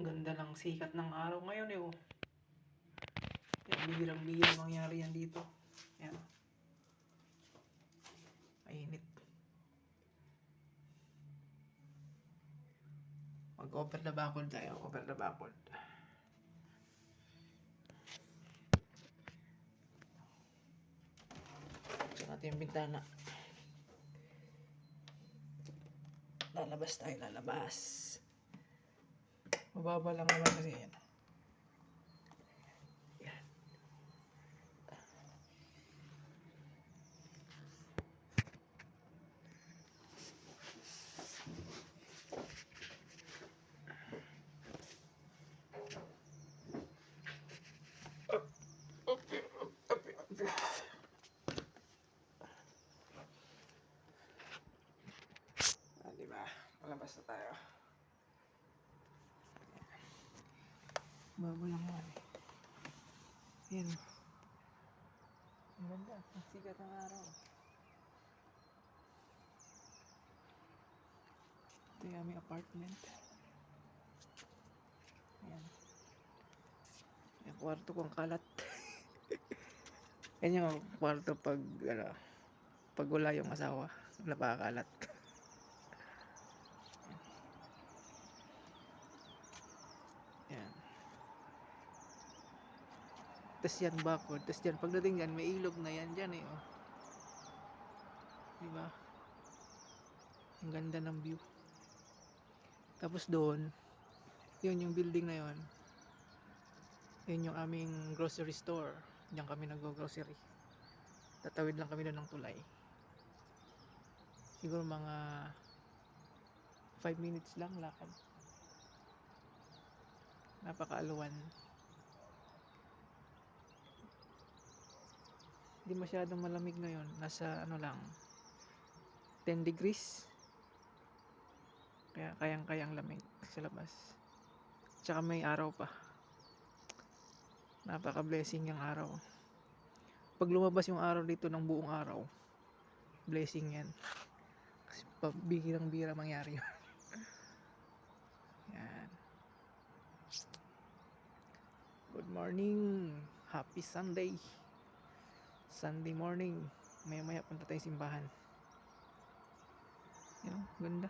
Ganda ng sikat ng araw ngayon eh oh. Yan, bihirang-bihirang mangyari yan dito. Yan. Mainit. Mag-over the backboard tayo. Over the backboard. Buksan natin yung bintana. Lalabas tayo, lalabas. Mababa lang naman kasi yan. Yan. Ah, di ba? Malabas na tayo. Baba lang yan. Yan. Ang ganda. Ang sikat ng araw. Ito yung aming apartment. Ayan. Yung kwarto kong kalat. Yan yung kwarto pag, ano, pag wala yung asawa. Napakakalat. Yan. Tapos yan backward. Tapos yan, pagdating yan, may ilog na yan dyan eh. Oh. Diba? Ang ganda ng view. Tapos doon, yun yung building na yun. Yun yung aming grocery store. Diyan kami nag-grocery. Tatawid lang kami doon ng tulay. Siguro mga 5 minutes lang lakad. Napakaaluwan. Hindi masyadong malamig ngayon. Nasa ano lang 10 degrees. Kaya kayang-kayang lamig sa labas. Tsaka may araw pa. Napaka-blessing yung araw. Pag lumabas yung araw dito ng buong araw, blessing yan. Kasi pabihirang-bihira mangyari yun. yan. Good morning. Happy Sunday. Sunday morning. Maya-maya punta tayo simbahan. Yan, ganda.